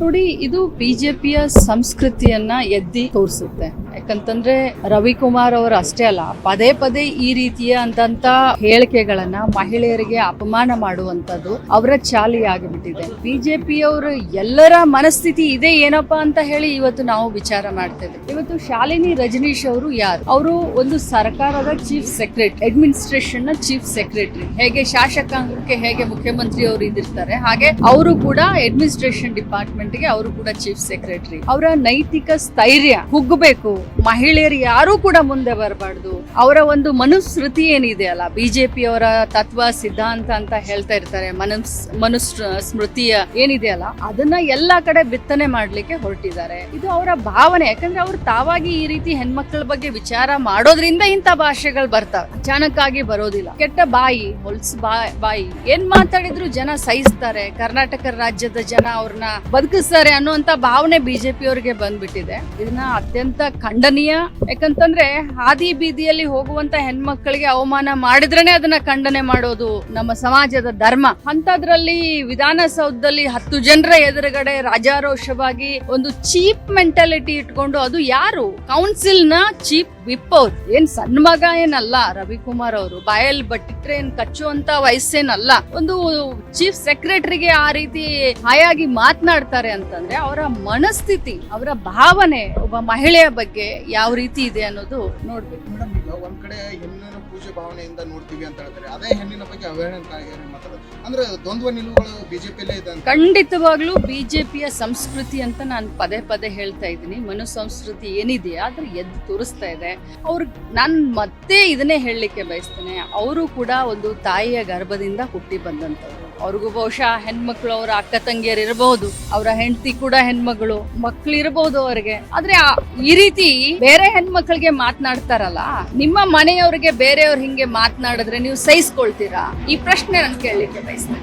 ನೋಡಿ ಇದು ಬಿಜೆಪಿಯ ಸಂಸ್ಕೃತಿಯನ್ನ ಎದ್ದಿ ತೋರಿಸುತ್ತೆ. ಯಾಕಂತಂದ್ರೆ ರವಿಕುಮಾರ್ ಅವರು ಅಷ್ಟೇ ಅಲ್ಲ, ಪದೇ ಪದೇ ಈ ರೀತಿಯ ಅಂತಂತ ಹೇಳಿಕೆಗಳನ್ನ ಮಹಿಳೆಯರಿಗೆ ಅಪಮಾನ ಮಾಡುವಂತದ್ದು ಅವರ ಚಾಲಿ ಆಗಿಬಿಟ್ಟಿದೆ. ಬಿಜೆಪಿಯವರು ಎಲ್ಲರ ಮನಸ್ಥಿತಿ ಇದೆ ಏನಪ್ಪಾ ಅಂತ ಹೇಳಿ ಇವತ್ತು ನಾವು ವಿಚಾರ ಮಾಡ್ತೇವೆ ಇವತ್ತು ಶಾಲಿನಿ ರಜನೀಶ್ ಅವರು ಯಾರು? ಅವರು ಒಂದು ಸರ್ಕಾರದ ಚೀಫ್ ಸೆಕ್ರೆಟರಿ ಅಡ್ಮಿನಿಸ್ಟ್ರೇಷನ್ನ ಚೀಫ್ ಸೆಕ್ರೆಟರಿ. ಹೇಗೆ ಶಾಸಕಾಂಗಕ್ಕೆ ಹೇಗೆ ಮುಖ್ಯಮಂತ್ರಿ ಅವರು ಇದ್ದಿರ್ತಾರೆ, ಹಾಗೆ ಅವರು ಕೂಡ ಅಡ್ಮಿನಿಸ್ಟ್ರೇಷನ್ ಡಿಪಾರ್ಟ್ಮೆಂಟ್ಗೆ ಅವರು ಕೂಡ ಚೀಫ್ ಸೆಕ್ರೆಟರಿ. ಅವರ ನೈತಿಕ ಸ್ಥೈರ್ಯ ಕುಗ್ಗಬೇಕು ಮಹಿಳೆಯರು ಯಾರೂ ಕೂಡ ಮುಂದೆ ಬರಬಾರ್ದು. ಅವರ ಒಂದು ಮನುಸ್ಮೃತಿ ಏನಿದೆ ಅಲ್ಲ ಬಿಜೆಪಿ ಅವರ ತತ್ವ, ಸಿದ್ಧಾಂತ ಅಂತ ಹೇಳ್ತಾ ಇರ್ತಾರೆ, ಮನುಸ್ ಮನುಸ್ ಸ್ಮೃತಿಯ ಏನಿದೆ ಅಲ್ಲ, ಅದನ್ನ ಎಲ್ಲಾ ಕಡೆ ಬಿತ್ತನೆ ಮಾಡ್ಲಿಕ್ಕೆ ಹೊರಟಿದ್ದಾರೆ. ಇದು ಅವರ ಭಾವನೆ, ಯಾಕಂದ್ರೆ ಅವ್ರು ತಾವಾಗಿ ಈ ರೀತಿ ಹೆಣ್ಮಕ್ಳ ಬಗ್ಗೆ ವಿಚಾರ ಮಾಡೋದ್ರಿಂದ ಇಂಥ ಭಾಷೆಗಳು ಬರ್ತಾವೆ. ಅಚಾನಕ್ ಆಗಿ ಬರೋದಿಲ್ಲ. ಕೆಟ್ಟ ಬಾಯಿ, ಹೊಲ್ಸ್ ಬಾಯಿ, ಏನ್ ಮಾತಾಡಿದ್ರು ಜನ ಸಹಿಸ್ತಾರೆ. ಕರ್ನಾಟಕ ರಾಜ್ಯದ ಜನ ಅವ್ರನ್ನ ಬದುಕಿಸ್ತಾರೆ ಅನ್ನುವಂತ ಭಾವನೆ ಬಿಜೆಪಿ ಅವ್ರಿಗೆ ಬಂದ್ಬಿಟ್ಟಿದೆ. ಇದನ್ನ ಅತ್ಯಂತ ಖಂಡನೀಯ. ಯಾಕಂತಂದ್ರೆ ಹಾದಿ ಬೀದಿಯಲ್ಲಿ ಹೋಗುವಂತ ಹೆಣ್ಮಕ್ಳಿಗೆ ಅವಮಾನ ಮಾಡಿದ್ರೇನೆ ಅದನ್ನ ಖಂಡನೆ ಮಾಡೋದು ನಮ್ಮ ಸಮಾಜದ ಧರ್ಮ. ಅಂತದ್ರಲ್ಲಿ ವಿಧಾನಸೌಧದಲ್ಲಿ ಹತ್ತು ಜನರ ಎದುರುಗಡೆ ರಾಜಾರೋಷವಾಗಿ ಒಂದು ಚೀಪ್ ಮೆಂಟಾಲಿಟಿ ಇಟ್ಕೊಂಡು ಅದು ಯಾರು? ಕೌನ್ಸಿಲ್ನ ಚೀಫ್ ವಿಪ್ ಅವ್ರು ಏನ್ ಸಣ್ಣ ಮಗ ಏನಲ್ಲ ರವಿಕುಮಾರ್ ಅವರು. ಬಾಯಲ್ಲಿ ಬಟ್ಟಿಟ್ರೆ ಏನ್ ಕಚ್ಚುವಂತ ವಯಸ್ಸೇನಲ್ಲ. ಒಂದು ಚೀಫ್ ಸೆಕ್ರೆಟರಿಗೆ ಆ ರೀತಿ ಹಾಯಾಗಿ ಮಾತನಾಡ್ತಾರೆ ಅಂತಂದ್ರೆ ಅವರ ಮನಸ್ಥಿತಿ ಅವರ ಭಾವನೆ ಒಬ್ಬ ಮಹಿಳೆಯ ಬಗ್ಗೆ ಯಾವ ರೀತಿ ಇದೆ ಅನ್ನೋದು ನೋಡ್ಬೇಕು. ಮೇಡಮ್ ಈಗ ಒಂದ್ ಕಡೆ ಹೆಣ್ಣಿನ ಪೂಜೆ ಭಾವನೆಯಿಂದ ನೋಡ್ತೀವಿ ಅಂತ ಹೇಳ್ತಾರೆ. ಅದೇ ಹೆಣ್ಣಿನ ಬಗ್ಗೆ ಅಂದ್ರೆ ದ್ವಂದ್ವ ನಿಲುವುಗಳು ಬಿಜೆಪಿಯಲ್ಲೇ ಇದೆ ಅಂತ. ಖಂಡಿತವಾಗ್ಲೂ ಬಿಜೆಪಿಯ ಸಂಸ್ಕೃತಿ ಅಂತ ನಾನು ಪದೇ ಪದೇ ಹೇಳ್ತಾ ಇದ್ದೀನಿ. ಮನು ಸಂಸ್ಕೃತಿ ಏನಿದೆಯಾ ಅದ್ರ ಎದ್ದು ತೋರಿಸ್ತಾ ಇದೆ. ಅವ್ರು ನಾನು ಮತ್ತೆ ಇದನ್ನೇ ಹೇಳಲಿಕ್ಕೆ ಬಯಸ್ತೇನೆ. ಅವರು ಕೂಡ ಒಂದು ತಾಯಿಯ ಗರ್ಭದಿಂದ ಹುಟ್ಟಿ ಬಂದಂಥವ್ರು. ಅವ್ರಿಗೂ ಬಹುಶಃ ಹೆಣ್ಮಕ್ಳು ಅವರ ಅಕ್ಕ ತಂಗಿಯರು ಇರಬಹುದು ಅವರ ಹೆಂಡತಿ ಕೂಡ ಹೆಣ್ಮಗಳು, ಮಕ್ಳು ಇರಬಹುದು ಅವರಿಗೆ. ಆದ್ರೆ ಈ ರೀತಿ ಬೇರೆ ಹೆಣ್ಮಕ್ಳಿಗೆ ಮಾತನಾಡ್ತಾರಲ್ಲ, ನಿಮ್ಮ ಮನೆಯವ್ರಿಗೆ ಬೇರೆಯವ್ರು ಹಿಂಗೆ ಮಾತನಾಡಿದ್ರೆ ನೀವು ಸಹಿಸ್ಕೊಳ್ತೀರಾ? ಈ ಪ್ರಶ್ನೆ ನಾನು ಕೇಳಲಿಕ್ಕೆ ಬಯಸ್ತೇನೆ.